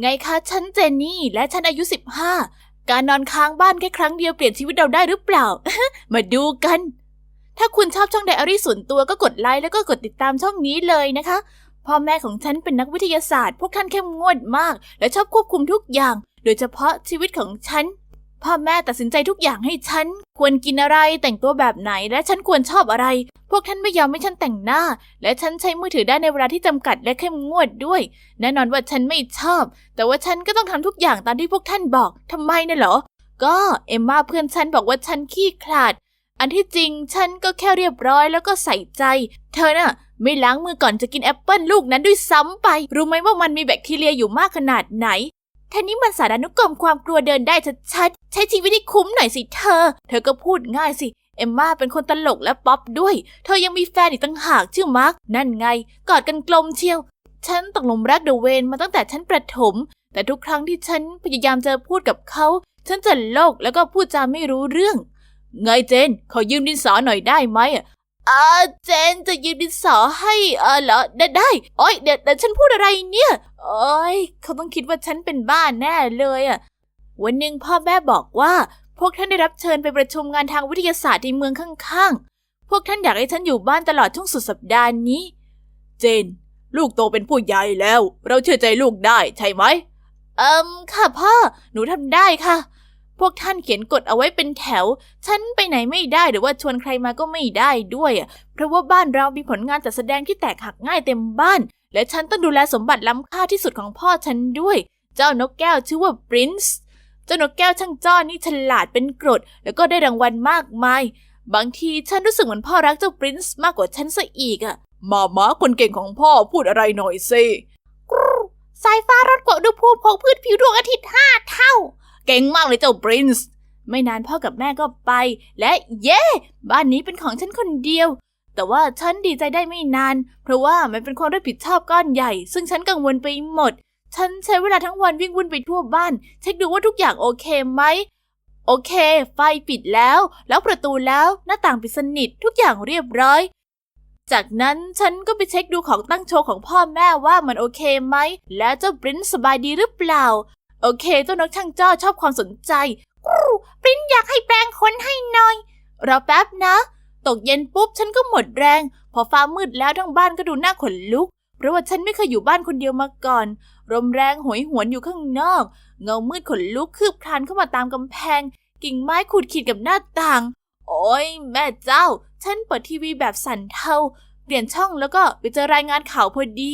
ไงคะฉันเจนนี่และฉันอายุ 15 การนอนค้างบ้านแค่ครั้งเดียวเปลี่ยนชีวิตเราได้หรือเปล่า มาดูกัน ถ้าคุณชอบช่องไดอารี่ส่วนตัวก็กดไลค์แล้วก็กดติดตามช่องนี้เลยนะคะพ่อแม่ของฉันเป็นนักวิทยาศาสตร์ พวกท่านเข้มงวดมาก และชอบควบคุมทุกอย่าง โดยเฉพาะชีวิตของฉัน พ่อแม่ตัดสินใจทุกอย่างให้ฉัน ควรกินอะไรแต่งตัวแบบไหน และฉันควรชอบอะไร พวกท่านไม่ยอมให้ฉันแต่งหน้า และฉันใช้มือถือได้ในเวลาที่จำกัดและเข้มงวดด้วย แน่นอนว่าฉันไม่ชอบ แต่ว่าฉันก็ต้องทำทุกอย่างตามที่พวกท่านบอกทำไมน่ะเหรอ ก็เอมมาเพื่อนฉันบอกว่าฉันขี้ขลาด อันที่จริงฉันก็แค่เรียบร้อยแล้วก็ใส่ใจ เธอน่ะไม่ล้างมือก่อนจะกินแอปเปิลลูกนั้นด้วยซ้ำไป รู้ไหมว่ามันมีแบคทีเรียอยู่มากขนาดไหน ท่านี้มันสารานุกรมความกลัวเดินได้ชัดๆใช้ชีวิตให้คุ้มหน่อยสิเธอ เธอก็พูดง่ายสิ เอมมาเป็นคนตลกและป๊อปด้วย เธอยังมีแฟนอีกตั้งหากชื่อมาร์กนั่นไง กอดกันกลมเชียว ฉันตกหลุมรักเดอะเวนมาตั้งแต่ฉันประถม แต่ทุกครั้งที่ฉันพยายามจะพูดกับเขา ฉันจะโลกแล้วก็พูดจาไม่รู้เรื่อง ไงเจน ขอยืมดินสอหน่อยได้ไหมอะ อ่าเจนจะยืมดินสอให้เออเหรอได้ได้โอ้ยเดี๋ยวเดี๋ยวฉันพูดอะไรเนี่ยโอ้ยเขาต้องคิดว่าฉันเป็นบ้าแน่เลยอะวันหนึ่งพ่อแม่บอกว่า พวกท่านได้รับเชิญไปประชุมงานทางวิทยาศาสตร์ในเมืองข้างๆ พวกท่านอยากให้ฉันอยู่บ้านตลอดช่วงสุดสัปดาห์นี้ เจน ลูกโตเป็นผู้ใหญ่แล้ว เราเชื่อใจลูกได้ใช่ไหมเอิมค่ะพ่อ หนูทำได้ค่ะ พวกท่านเขียนกฎเอาไว้เป็นแถว ฉันไปไหนไม่ได้หรือว่าชวนใครมาก็ไม่ได้ด้วยอะ เพราะว่าบ้านเรามีผลงานจัดแสดงที่แตกหักง่ายเต็มบ้าน และฉันต้องดูแลสมบัติล้ำค่าที่สุดของพ่อฉันด้วย เจ้านกแก้วชื่อว่าปรินซ์ เจ้านกแก้วช่างจ้อนนี่ฉลาดเป็นกรด แล้วก็ได้รางวัลมากมาย บางทีฉันรู้สึกเหมือนพ่อรักเจ้าปรินซ์มากกว่าฉันซะอีกอะ มาม้าคนเก่งของพ่อพูดอะไรหน่อยสิสายฟ้ารดกว่าอุณหภูมิของพืชผิวดวงอาทิตย์ห้าเท่า เก่งมากเลยเจ้าปรินซ์ไม่นานพ่อกับแม่ก็ไป และเย้บ้านนี้เป็นของฉันคนเดียว แต่ว่าฉันดีใจได้ไม่นาน เพราะว่ามันเป็นความรับผิดชอบก้อนใหญ่ ซึ่งฉันกังวลไปหมด ฉันใช้เวลาทั้งวันวิ่งวุ่นไปทั่วบ้าน เช็คดูว่าทุกอย่างโอเคไหมโอเค ไฟปิดแล้ว แล้วประตูแล้วหน้าต่างปิดสนิททุกอย่างเรียบร้อย จากนั้นฉันก็ไปเช็คดูของตั้งโชว์ของพ่อแม่ว่ามันโอเคไหม และเจ้าปรินซ์สบายดีหรือเปล่า โอเค เจ้านกช่างจ้อชอบความสนใจกรูปรินอยากให้แปลงขนให้หน่อย รอแป๊บนะ ตกเย็นปุ๊บฉันก็หมดแรง พอฟ้ามืดแล้วทั้งบ้านก็ดูน่าขนลุก เพราะว่าฉันไม่เคยอยู่บ้านคนเดียวมาก่อน ลมแรงโหยหวนอยู่ข้างนอก เงามืดขนลุกคืบคลานเข้ามาตามกำแพง กิ่งไม้ขูดขีดกับหน้าต่าง โอ้ยแม่เจ้า ฉันเปิดทีวีแบบสั่นเทา เปลี่ยนช่องแล้วก็ไปเจอรายงานข่าวพอดี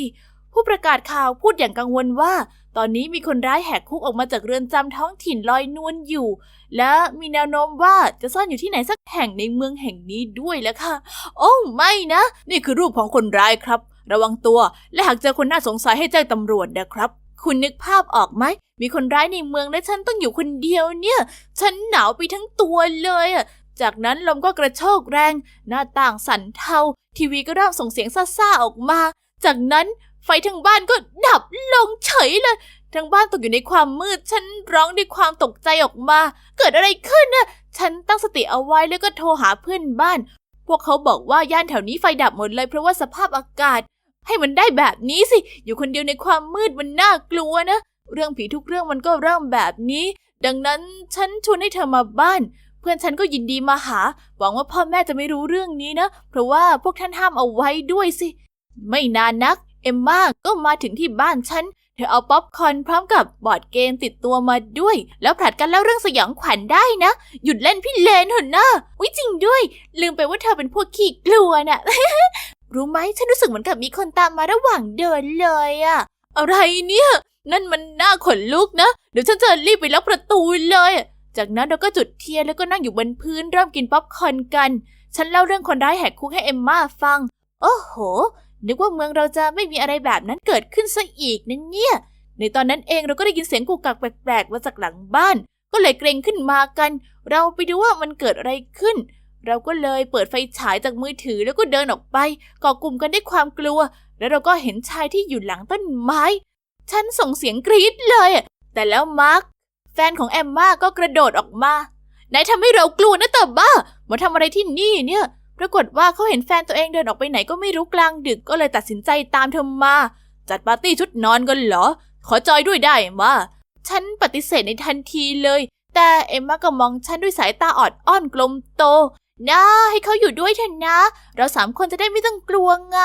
ผู้ประกาศข่าวพูดอย่างกังวลว่า ตอนนี้มีคนร้ายแหกคุกออกมาจากเรือนจำท้องถิ่นลอยนวลอยู่ และมีแนวโน้มว่าจะซ่อนอยู่ที่ไหนสักแห่งในเมืองแห่งนี้ด้วยแล้วค่ะ โอ้ไม่นะ นี่คือรูปของคนร้ายครับ ระวังตัว และหากเจอคนน่าสงสัยให้แจ้งตำรวจนะครับ คุณนึกภาพออกไหม มีคนร้ายในเมืองและฉันต้องอยู่คนเดียวเนี่ย ฉันหนาวไปทั้งตัวเลยอะจากนั้นลมก็กระโชกแรง หน้าต่างสั่นเทา ทีวีก็เริ่มส่งเสียงซ่าๆออกมา จากนั้น ฟทั้งบ้านก็ดับลงเฉยเลย ทั้งบ้านตกอยู่ในความมืด ฉันร้องด้วยความตกใจออกมา เกิดอะไรขึ้นน่ะฉันตั้งสติเอาไว้แล้วก็โทรหาเพื่อนบ้าน พวกเขาบอกว่าย่านแถวนี้ไฟดับหมดเลย เพราะว่าสภาพอากาศ ให้มันได้แบบนี้สิ อยู่คนเดียวในความมืดมันน่ากลัวนะ เรื่องผีทุกเรื่องมันก็เริ่มแบบนี้ ดังนั้นฉันชวนให้เธอมาบ้านเพื่อนฉันก็ยินดีมาหา หวังว่าพ่อแม่จะไม่รู้เรื่องนี้นะ เพราะว่าพวกท่านห้ามเอาไว้ด้วยสิ ไม่นานนัก เอมมาก็มาถึงที่บ้านฉัน เธอเอาป๊อปคอนพร้อมกับบอร์ดเกมติดตัวมาด้วย แล้วผลัดกันเล่าเรื่องสยองขวัญได้นะ หยุดเล่นพี่เลนเถอะนะวิจริงด้วย ลืมไปว่าเธอเป็นพวกขี้กลัวน่ะ รู้ไหมฉันรู้สึกเหมือนกับมีคนตามมาระหว่างเดินเลยอะอะไรเนี่ย นั่นมันน่าขนลุกนะ เดี๋ยวฉันจะรีบไปล็อกประตูเลย จากนั้นเราก็จุดเทียนแล้วก็นั่งอยู่บนพื้นเริ่มกินป๊อปคอนกัน ฉันเล่าเรื่องคนร้ายแหกคุกให้เอมมาฟัง โอ้โห นึกว่าเมืองเราจะไม่มีอะไรแบบนั้นเกิดขึ้นซะอีกนะเนี่ย ในตอนนั้นเองเราก็ได้ยินเสียงกุกกักแปลกๆมาจากหลังบ้าน ก็เลยเกรงขึ้นมากัน เราไปดูว่ามันเกิดอะไรขึ้น เราก็เลยเปิดไฟฉายจากมือถือแล้วก็เดินออกไปก่อกลุ่มกันด้วยความกลัว แล้วเราก็เห็นชายที่อยู่หลังต้นไม้ ฉันส่งเสียงกรี๊ดเลย แต่แล้วมาร์คแฟนของแอมมาก็กระโดดออกมานายทำให้เรากลัวนะแต่บ้า มาทำอะไรที่นี่เนี่ย ปรากฏว่าเขาเห็นแฟนตัวเองเดินออกไปไหนก็ไม่รู้กลางดึกก็เลยตัดสินใจตามเธอมา จัดปาร์ตี้ชุดนอนกันเหรอ ขอจอยด้วยได้เอ็มมา ฉันปฏิเสธในทันทีเลย แต่เอ็มมาก็มองฉันด้วยสายตาออดอ้อนกลมโตนะให้เขาอยู่ด้วยเถอะนะ เราสามคนจะได้ไม่ต้องกลัวไง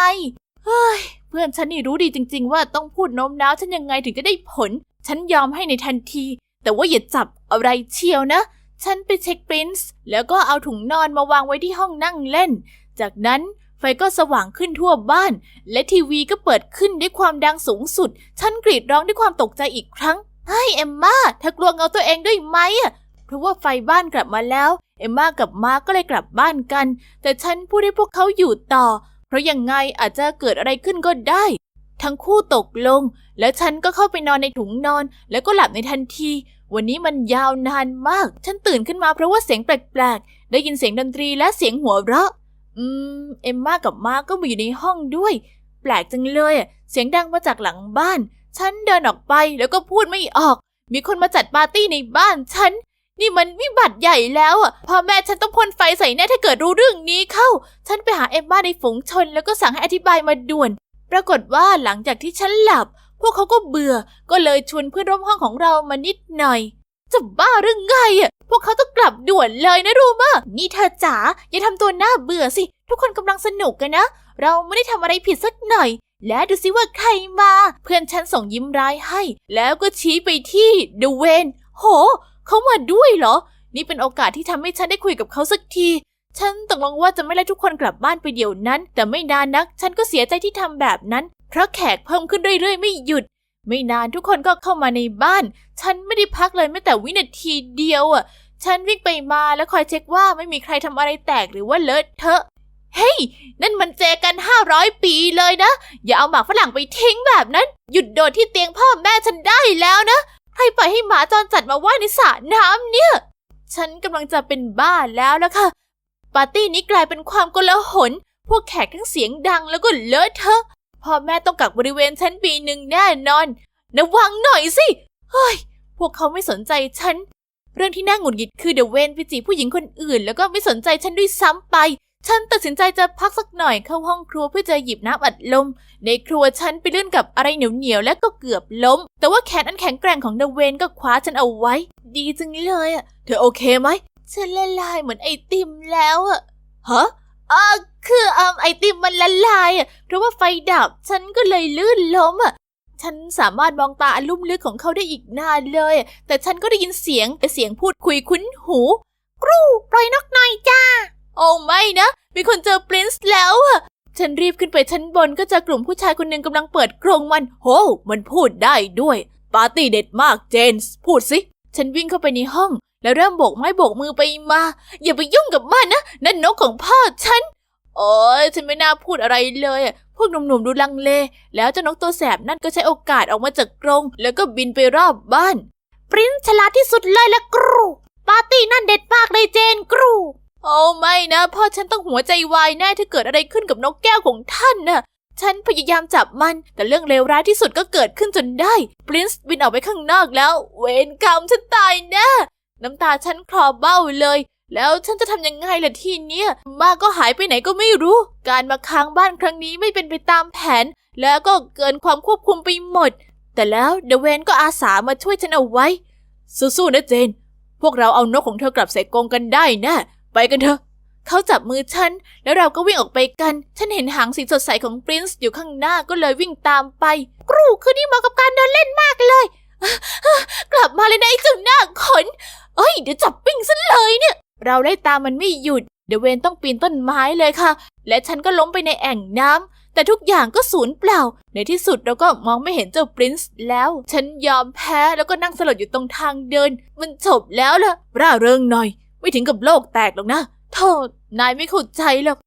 เฮ้ย เพื่อนฉันนี่รู้ดีจริง ๆ ว่าต้องพูดโน้มน้าวฉันยังไงถึงจะได้ผล ฉันยอมให้ในทันที แต่ว่าอย่าจับอะไรเชียวนะ ฉันไปเช็คปรินซ์แล้วก็เอาถุงนอนมาวางไว้ที่ห้องนั่งเล่น จากนั้นไฟก็สว่างขึ้นทั่วบ้าน และทีวีก็เปิดขึ้นด้วยความดังสูงสุด ฉันกรีดร้องด้วยความตกใจอีกครั้งเฮ้ยเอมมาเธอกลัวเงาตัวเองด้วยไหมอะเพราะว่าไฟบ้านกลับมาแล้ว เอมมากับมากก็เลยกลับบ้านกัน แต่ฉันพูดให้พวกเขาอยู่ต่อ เพราะยังไงอาจจะเกิดอะไรขึ้นก็ได้ ทั้งคู่ตกลง แล้วฉันก็เข้าไปนอนในถุงนอน แล้วก็หลับในทันที วันนี้มันยาวนานมาก ฉันตื่นขึ้นมาเพราะว่าเสียงแปลกๆ ได้ยินเสียงดนตรีและเสียงหัวเราะ อืม เอมมากับมากก็มาอยู่ในห้องด้วย แปลกจังเลยอะเสียงดังมาจากหลังบ้าน ฉันเดินออกไปแล้วก็พูดไม่ออก มีคนมาจัดปาร์ตี้ในบ้านฉัน นี่มันวิบัติใหญ่แล้วอะ พ่อแม่ฉันต้องพ่นไฟใส่แน่ถ้าเกิดรู้เรื่องนี้เข้า ฉันไปหาเอมมาในฝูงชน แล้วก็สั่งให้อธิบายมาด่วน ปรากฏว่าหลังจากที่ฉันหลับ พวกเขาก็เบื่อก็เลยชวนเพื่อนร่วมห้องของเรามานิดหน่อยจะบ้าหรือไงอะ พวกเขาต้องกลับด่วนเลยนะรู้มะนี่เธอจ๋าอย่าทำตัวน่าเบื่อสิ ทุกคนกำลังสนุกกันนะ เราไม่ได้ทำอะไรผิดสักหน่อย และดูสิว่าใครมา เพื่อนฉันส่งยิ้มร้ายให้ แล้วก็ชี้ไปที่เดเวนโห เขามาด้วยเหรอ นี่เป็นโอกาสที่ทำให้ฉันได้คุยกับเขาสักทีฉันตกลงว่าจะไม่ไล่ทุกคนกลับบ้านไปเดี๋ยวนั้น แต่ไม่นานนัก ฉันก็เสียใจที่ทำแบบนั้น ราะแขกเพิ่มขึ้นเรื่อยๆ ไม่หยุด ไม่นานทุกคนก็เข้ามาในบ้าน ฉันไม่ได้พักเลยแม้แต่วินาทีเดียวอะ ฉันวิ่งไปมาแล้วคอยเช็คว่าไม่มีใครทำอะไรแตกหรือว่าเลอะเทอะ เฮ้ย นั่นมันเจกันห้าร้อยปีเลยนะ อย่าเอาหมากฝรั่งไปทิ้งแบบนั้น หยุดโดดที่เตียงพ่อแม่ฉันได้แล้วนะ ใครปล่อยให้หมาจรจัดมาว่ายในสระน้ำเนี่ย ฉันกำลังจะเป็นบ้าแล้วละค่ะ ปาร์ตี้นี้กลายเป็นความโกลาหลพวกแขกทั้งเสียงดังแล้วก็เลอะเทอะ พ่อแม่ต้องกักบริเวณฉันปีหนึ่งแน่นอนระวังหน่อยสิ เฮ้ย พวกเขาไม่สนใจฉัน เรื่องที่น่าหงุดหงิดคือเดเวนไปจีบผู้หญิงคนอื่น แล้วก็ไม่สนใจฉันด้วยซ้ำไป ฉันตัดสินใจจะพักสักหน่อยเข้าห้องครัวเพื่อจะหยิบน้ำอัดลม ในครัวฉันไปลื่นกับอะไรเหนียวๆและก็เกือบล้ม แต่ว่าแขนอันแข็งแกร่งของเดเวนก็คว้าฉันเอาไว้ ดีจังเลยอะ เธอโอเคไหม ฉันละลายเหมือนไอติมแล้วอะ ฮะ ออคืออไอติมมันละลายอะเพราะว่าไฟดับฉันก็เลยลื่นล้มอะฉันสามารถมองตาอันลุ่มลึกของเขาได้อีกนานเลยอะแต่ฉันก็ได้ยินเสียงเสียงพูดคุยคุ้นหู กรูปล่อยนกหน่อยจ้า โอ้ไม่นะ มีคนเจอปรินซ์แล้วอะ ฉันรีบขึ้นไปชั้นบนก็เจอกลุ่มผู้ชายคนหนึ่งกำลังเปิดกรงมัน โห มันพูดได้ด้วย ปาร์ตี้เด็ดมากเจนส์ พูดสิ ฉันวิ่งเข้าไปในห้อง แล้วเริ่มโบกไม้โบกมือไปมา อย่าไปยุ่งกับมันนะ นั่นนกของพ่อฉัน โอ้ยฉันไม่น่าพูดอะไรเลยอะพวกหนุ่มๆดูลังเล แล้วเจ้านกตัวแสบนั่นก็ใช้โอกาสออกมาจากกรง แล้วก็บินไปรอบบ้าน ปรินซ์ฉลาดที่สุดเลยละกรู ปาร์ตี้นั่นเด็ดมากเลยเจนกรู โอ้ไม่นะ พ่อฉันต้องหัวใจวายแน่ถ้าเกิดอะไรขึ้นกับนกแก้วของท่านน่ะฉันพยายามจับมัน แต่เรื่องเลวร้ายที่สุดก็เกิดขึ้นจนได้ ปรินซ์บินออกไปข้างนอกแล้ว เวรกรรมฉันตายแน่ น้ำตาฉันคลอเบ้าเลย แล้วฉันจะทำยังไงล่ะทีเนี้ยมาก็หายไปไหนก็ไม่รู้ การมาค้างบ้านครั้งนี้ไม่เป็นไปตามแผน แล้วก็เกินความควบคุมไปหมด แต่แล้วเดเวนก็อาสามาช่วยฉันเอาไว้ สู้ๆนะเจน พวกเราเอานกของเธอกลับใส่กรงกันได้นะ ไปกันเถอะเขาจับมือฉัน แล้วเราก็วิ่งออกไปกัน ฉันเห็นหางสีสดใสของปรินซ์อยู่ข้างหน้าก็เลยวิ่งตามไป กรูคืนนี้เหมาะกับการเดินเล่นมากเลย กลับมาเลยนะไอ้เจ้า เดี๋ยวจับปิ้งซะเลยเนี่ย เราไล่ตามมันไม่หยุด เดวเวนต้องปีนต้นไม้เลยค่ะ และฉันก็ล้มไปในแอ่งน้ำแต่ทุกอย่างก็สูญเปล่า ในที่สุดเราก็มองไม่เห็นเจ้าปรินซ์แล้ว ฉันยอมแพ้แล้วก็นั่งสลดอยู่ตรงทางเดิน มันจบแล้วล่ะ ร่าเริงหน่อย ไม่ถึงกับโลกแตกหรอกนะโทษนายไม่เข้าใจหรอก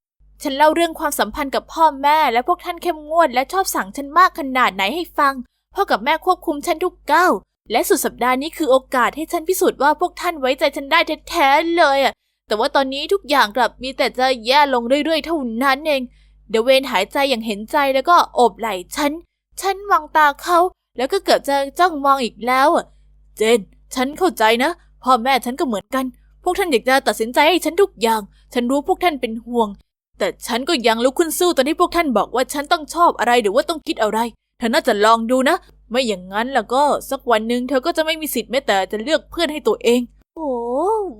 ฉันเล่าเรื่องความสัมพันธ์กับพ่อแม่และพวกท่านเข้มงวดและชอบสั่งฉันมากขนาดไหนให้ฟัง พ่อกับแม่ควบคุมฉันทุกก้าว และสุดสัปดาห์นี้คือโอกาสให้ฉันพิสูจน์ว่าพวกท่านไว้ใจฉันได้แท้ๆเลยอะแต่ว่าตอนนี้ทุกอย่างกลับมีแต่จะแย่ลงเรื่อยๆเท่านั้นเอง เดเวนหายใจอย่างเห็นใจแล้วก็โอบไหล่ฉัน ฉันมองตาเขา แล้วก็เกือบจะจ้องมองอีกแล้วอะเจน ฉันเข้าใจนะ พ่อแม่ฉันก็เหมือนกัน พวกท่านอยากจะตัดสินใจให้ฉันทุกอย่าง ฉันรู้พวกท่านเป็นห่วง แต่ฉันก็ยังลุกขึ้นสู้ตอนที่พวกท่านบอกว่าฉันต้องชอบอะไรหรือว่าต้องคิดอะไรเธอน่าจะลองดูนะ ไม่อย่างนั้นแล้วก็สักวันหนึ่งเธอก็จะไม่มีสิทธิ์แม้แต่จะเลือกเพื่อนให้ตัวเอง โอ้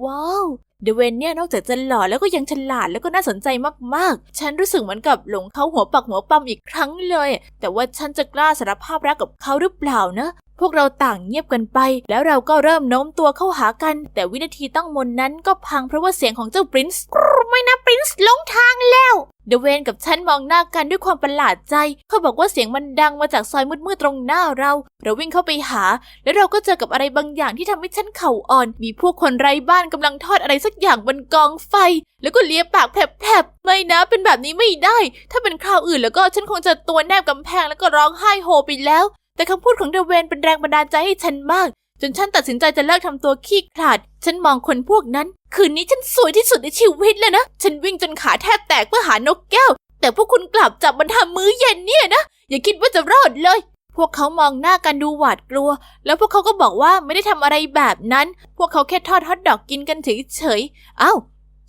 ว้าวเดเวนเนี่ยนอกจากจะหล่อแล้วก็ยังฉลาดแล้วก็น่าสนใจมากๆ ฉันรู้สึกเหมือนกับหลงเขาหัวปักหัวปั๊มอีกครั้งเลย แต่ว่าฉันจะกล้าสารภาพรักกับเขาหรือเปล่านะ พวกเราต่างเงียบกันไป แล้วเราก็เริ่มโน้มตัวเข้าหากัน แต่วินาทีตั้งมนนั้นก็พังเพราะว่าเสียงของเจ้าปรินซ์ไม่นะปรินซ์ลงทางแล้วเดเวนกับฉันมองหน้ากันด้วยความประหลาดใจ เขาบอกว่าเสียงมันดังมาจากซอยมืดๆตรงหน้าเรา เราวิ่งเข้าไปหา แล้วเราก็เจอกับอะไรบางอย่างที่ทำให้ฉันเข่าอ่อน มีพวกคนไร้บ้านกำลังทอดอะไรสักอย่างบนกองไฟ แล้วก็เลียปากแผลบๆไม่นะ เป็นแบบนี้ไม่ได้ ถ้าเป็นคราวอื่นแล้วก็ฉันคงจะตัวแนบกำแพงแล้วก็ร้องไห้โฮไปแล้ว แต่คำพูดของเดเวนเป็นแรงบันดาลใจให้ฉันมาก จนฉันตัดสินใจจะเลิกทำตัวขี้ขลาด ฉันมองคนพวกนั้น คืนนี้ฉันสวยที่สุดในชีวิตเลยนะ ฉันวิ่งจนขาแทบแตกเพื่อหานกแก้ว แต่พวกคุณกลับจับมันทำมื้อเย็นเนี่ยนะ อย่าคิดว่าจะรอดเลย พวกเขามองหน้ากันดูหวาดกลัว แล้วพวกเขาก็บอกว่าไม่ได้ทำอะไรแบบนั้น พวกเขาแค่ทอดฮอทดอกกินกันเฉยๆ เอ้า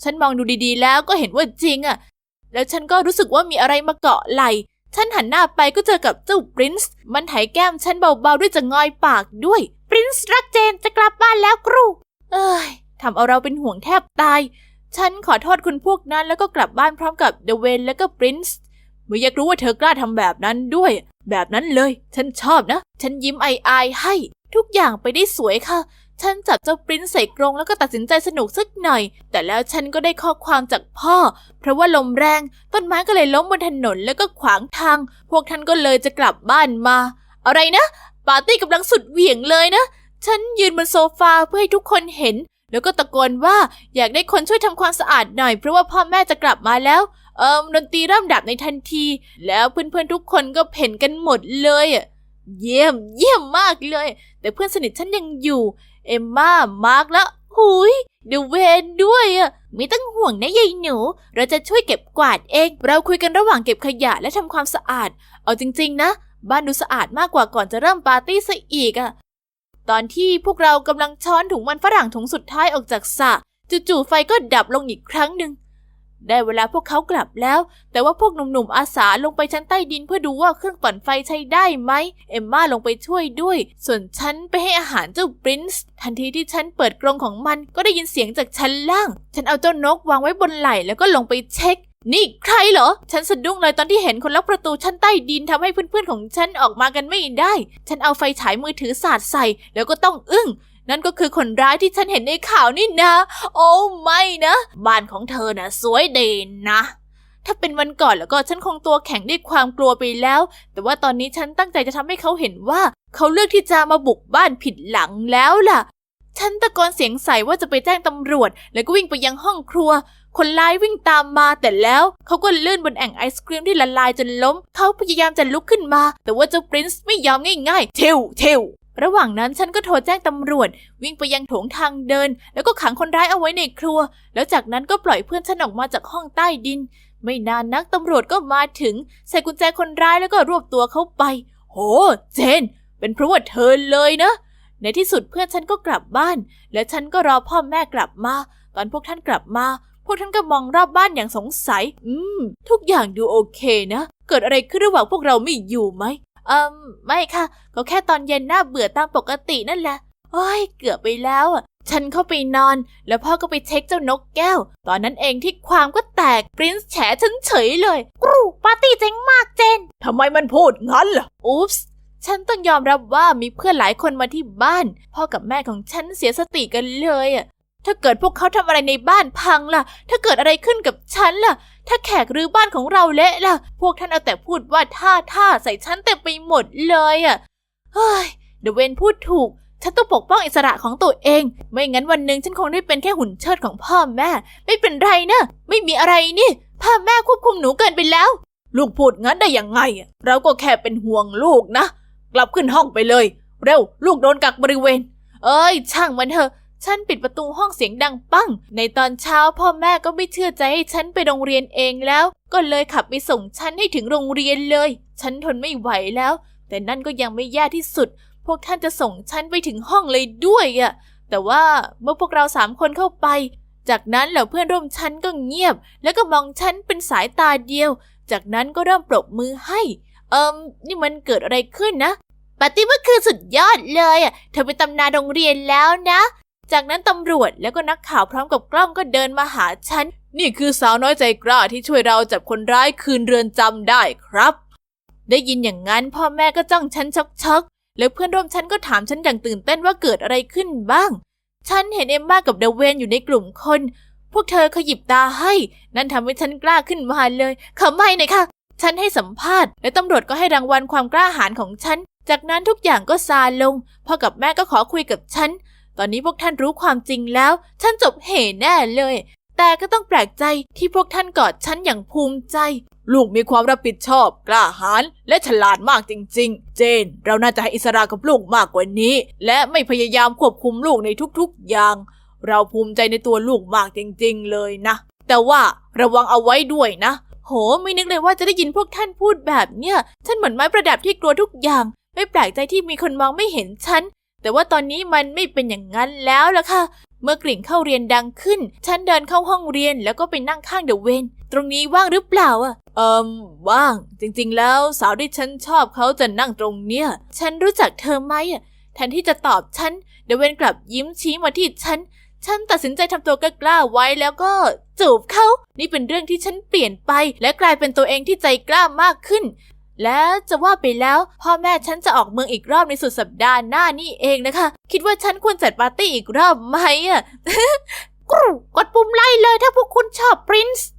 ฉันมองดูดีๆ แล้วก็เห็นว่าจริงอะแล้วฉันก็รู้สึกว่ามีอะไรมาเกาะไหล ฉันหันหน้าไปก็เจอกับเจ้าปรินซ์มันไถแก้มฉันเบาๆด้วยจะงอยปากด้วย ปรินซ์รักเจนจะกลับบ้านแล้วครู เอ้ยทำเอาเราเป็นห่วงแทบตาย ฉันขอโทษคุณพวกนั้นแล้วก็กลับบ้านพร้อมกับเดเวนและก็ปรินซ์ไม่อยากรู้ว่าเธอกล้าทำแบบนั้นด้วย แบบนั้นเลย ฉันชอบนะ ฉันยิ้มอายๆให้ ทุกอย่างไปได้สวยค่ะ ฉันจับเจ้าปริ้นใส่กรงแล้วก็ตัดสินใจสนุกสักหน่อย แต่แล้วฉันก็ได้ข้อความจากพ่อ เพราะว่าลมแรง ต้นไม้ก็เลยล้มบนถนนแล้วก็ขวางทาง พวกท่านก็เลยจะกลับบ้านมา อะไรนะ ปาร์ตี้กำลังสุดเหวี่ยงเลยนะ ฉันยืนบนโซฟาเพื่อให้ทุกคนเห็น แล้วก็ตะโกนว่าอยากได้คนช่วยทำความสะอาดหน่อยเพราะว่าพ่อแม่จะกลับมาแล้ว เอิมดนตรีเริ่มดับในทันที แล้วเพื่อนๆทุกคนก็เพ่นกันหมดเลยอะเยี่ยมเยี่ยมมากเลย แต่เพื่อนสนิทฉันยังอยู่ เอมมามาร์กแล้วหุยดูเวนด้วยอะไม่ต้องห่วงนะยายหนู เราจะช่วยเก็บกวาดเอง เราคุยกันระหว่างเก็บขยะและทำความสะอาด เอาจริง ๆ นะ บ้านดูสะอาดมากกว่าก่อนจะเริ่มปาร์ตี้ซะอีกอะตอนที่พวกเรากำลังช้อนถุงมันฝรั่งถุงสุดท้ายออกจากสระจู่ๆไฟก็ดับลงอีกครั้งหนึ่ง ได้เวลาพวกเขากลับแล้ว แต่ว่าพวกหนุ่มๆอาสาลงไปชั้นใต้ดินเพื่อดูว่าเครื่องปั่นไฟใช้ได้ไหม เอมม่าลงไปช่วยด้วย ส่วนฉันไปให้อาหารเจ้าปรินซ์ทันทีที่ฉันเปิดกรงของมันก็ได้ยินเสียงจากชั้นล่าง ฉันเอาเจ้านกวางไว้บนไหล่แล้วก็ลงไปเช็คนี่ใครเหรอ ฉันสะดุ้งเลยตอนที่เห็นคนล็อกประตูชั้นใต้ดินทำให้เพื่อนๆของฉันออกมากันไม่ได้ ฉันเอาไฟฉายมือถือสาดใส่ แล้วก็ต้องอึ้ง นั่นก็คือคนร้ายที่ฉันเห็นในข่าวนี่นะ โอ้ไม่นะ บ้านของเธอนะสวยเด่นนะ ถ้าเป็นวันก่อนแล้วก็ฉันคงตัวแข็งด้วยความกลัวไปแล้ว แต่ว่าตอนนี้ฉันตั้งใจจะทำให้เขาเห็นว่า เขาเลือกที่จะมาบุกบ้านผิดหลังแล้วล่ะ ฉันตะโกนเสียงใส่ว่าจะไปแจ้งตำรวจ แล้วก็วิ่งไปยังห้องครัว คนร้ายวิ่งตามมาแต่แล้วเขาก็ลื่นบนแอ่งไอศครีมที่ละลายจนล้ม เขาพยายามจะลุกขึ้นมา แต่ว่าเจ้าปรินซ์ไม่ยอมง่ายๆเทวเทว ระหว่างนั้นฉันก็โทรแจ้งตำรวจ วิ่งไปยังโถงทางเดิน แล้วก็ขังคนร้ายเอาไว้ในครัว แล้วจากนั้นก็ปล่อยเพื่อนฉันออกมาจากห้องใต้ดิน ไม่นานนักตำรวจก็มาถึง ใส่กุญแจคนร้ายแล้วก็รวบตัวเขาไป โห เจน เป็นเพราะว่าเธอเลยนะ ในที่สุดเพื่อนฉันก็กลับบ้าน และฉันก็รอพ่อแม่กลับมา ตอนพวกท่านกลับมา พวกท่านก็มองรอบบ้านอย่างสงสัย อืม ทุกอย่างดูโอเคนะ เกิดอะไรขึ้นระหว่างพวกเราไม่อยู่ไหม เอืมไม่ค่ะ ก็แค่ตอนเย็นน่าเบื่อตามปกตินั่นแหละโอ้ยเกือบไปแล้วอะ ฉันเข้าไปนอน แล้วพ่อก็ไปเช็คเจ้านกแก้ว ตอนนั้นเองที่ความก็แตกปรินซ์แฉฉันเฉยเลยกรูปาร์ตี้เจ๋งมากเจนทำไมมันพูดงั้นล่ะอุ๊ปส์ฉันต้องยอมรับว่ามีเพื่อนหลายคนมาที่บ้าน พ่อกับแม่ของฉันเสียสติกันเลยอะถ้าเกิดพวกเขาทำอะไรในบ้านพังล่ะ ถ้าเกิดอะไรขึ้นกับฉันล่ะ ถ้าแขกรื้อบ้านของเราเละล่ะ พวกท่านเอาแต่พูดว่าท่าท่าใส่ฉันเต็มไปหมดเลยอะ เฮ้ย เดเวนพูดถูก ฉันต้องปกป้องอิสระของตัวเอง ไม่งั้นวันหนึ่งฉันคงได้เป็นแค่หุ่นเชิดของพ่อแม่ ไม่เป็นไรนะไม่มีอะไรนี่พ่อแม่ควบคุมหนูเกินไปแล้ว ลูกพูดงั้นได้ยังไงอะเราก็แค่เป็นห่วงลูกนะ กลับขึ้นห้องไปเลย เร็ว ลูกโดนกักบริเวณ เอ้ย ช่างมันเถอะ ฉันปิดประตูห้องเสียงดังปั้ง ในตอนเช้าพ่อแม่ก็ไม่เชื่อใจให้ฉันไปโรงเรียนเองแล้ว ก็เลยขับไปส่งฉันให้ถึงโรงเรียนเลย ฉันทนไม่ไหวแล้ว แต่นั่นก็ยังไม่แย่ที่สุด พวกท่านจะส่งฉันไปถึงห้องเลยด้วยอะแต่ว่าเมื่อพวกเราสามคนเข้าไป จากนั้นเหล่าเพื่อนร่วมชั้นก็เงียบ แล้วก็มองฉันเป็นสายตาเดียว จากนั้นก็เริ่มปรบมือให้ เอิมนี่มันเกิดอะไรขึ้นนะปาร์ตี้เมื่อคืนสุดยอดเลยอะ เธอเป็นตำนานโรงเรียนแล้วนะ จากนั้นตำรวจแล้วก็นักข่าวพร้อมกับกล้องก็เดินมาหาฉัน นี่คือสาวน้อยใจกล้าที่ช่วยเราจับคนร้ายคืนเรือนจำได้ครับ ได้ยินอย่างนั้นพ่อแม่ก็จ้องฉันช็อกๆ แล้วเพื่อนร่วมชั้นก็ถามฉันอย่างตื่นเต้นว่าเกิดอะไรขึ้นบ้าง ฉันเห็นเอมมากับเดเวนอยู่ในกลุ่มคน พวกเธอขยิบตาให้ นั่นทำให้ฉันกล้าขึ้นมาเลยขอไม่หน่อยค่ะ ฉันให้สัมภาษณ์ และตำรวจก็ให้รางวัลความกล้าหาญของฉัน จากนั้นทุกอย่างก็ซาลง พ่อกับแม่ก็ขอคุยกับฉัน ตอนนี้พวกท่านรู้ความจริงแล้ว ฉันจบเหแน่เลย แต่ก็ต้องแปลกใจที่พวกท่านกอดฉันอย่างภูมิใจ ลูกมีความรับผิดชอบ กล้าหาญและฉลาดมากจริง ๆ เจน เราน่าจะให้อิสระกับลูกมากกว่านี้ และไม่พยายามควบคุมลูกในทุกๆ อย่าง เราภูมิใจในตัวลูกมากจริง ๆ เลยนะ แต่ว่าระวังเอาไว้ด้วยนะ โห ไม่นึกเลยว่าจะได้ยินพวกท่านพูดแบบเนี้ย ฉันเหมือนไม้ประดับที่กลัวทุกอย่าง ไม่แปลกใจที่มีคนมองไม่เห็นฉัน แต่ว่าตอนนี้มันไม่เป็นอย่างนั้นแล้วล่ะค่ะ เมื่อกลิ่งเข้าเรียนดังขึ้น ฉันเดินเข้าห้องเรียนแล้วก็ไปนั่งข้างเดอะเวน ตรงนี้ว่างหรือเปล่าอะ เอิมว่าง จริง ๆ แล้วสาวที่ฉันชอบเขาจะนั่งตรงเนี้ย ฉันรู้จักเธอไหมอะ แทนที่จะตอบฉัน เดอะเวนกลับยิ้มชี้มาที่ฉัน ฉันตัดสินใจทำตัวกล้าๆไว้แล้วก็จูบเขา นี่เป็นเรื่องที่ฉันเปลี่ยนไป และกลายเป็นตัวเองที่ใจกล้ามากขึ้น แล้วจะว่าไปแล้วพ่อแม่ฉันจะออกเมืองอีกรอบในสุดสัปดาห์หน้านี่เองนะคะ คิดว่าฉันควรจัดปาร์ตี้อีกรอบไหมอะกรูกดปุ่มไล่เลยถ้าพวกคุณชอบปรินซ์